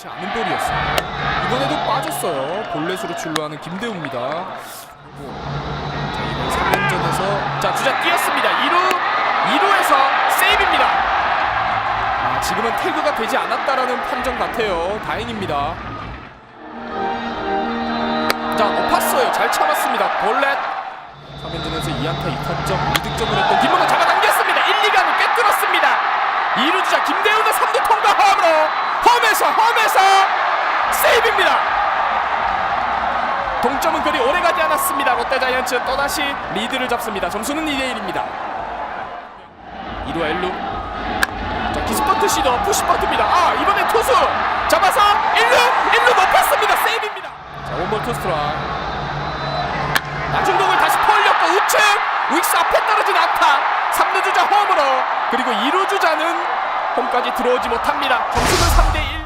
좋지 않은 볼이었어요. 이번에도 빠졌어요. 볼넷으로 출루하는 김대우입니다. 자 이번 3연전에서 자 주자 뛰었습니다. 2루 2루에서 세이브입니다. 아, 지금은 태그가 되지 않았다라는 판정 같아요. 다행입니다. 자 높았어요. 잘 참았습니다. 볼넷 3연전에서 2안타 2타점 2득점을 했던 김문호 잡아당겼습니다. 1, 2간을 꿰뚫었습니다. 2루 주자 김대우는 3루 통과 홈으로 홈에서 홈에서 세이브입니다. 동점은 그리 오래 가지 않았습니다. 롯데자이언츠 또다시 리드를 잡습니다. 점수는 2대1입니다. 2루 1루 자 기스퍼트 시도 푸시퍼트입니다. 아 이번엔 투수 잡아서 1루 1루 높았습니다. 세이브입니다. 자 원볼 투스트라 공을 다시 벌렸고 우측 윅스 앞에 떨어진 안타 3루 주자 홈으로 그리고 2루 주자는 홈까지 들어오지 못합니다. 점수는 3대 1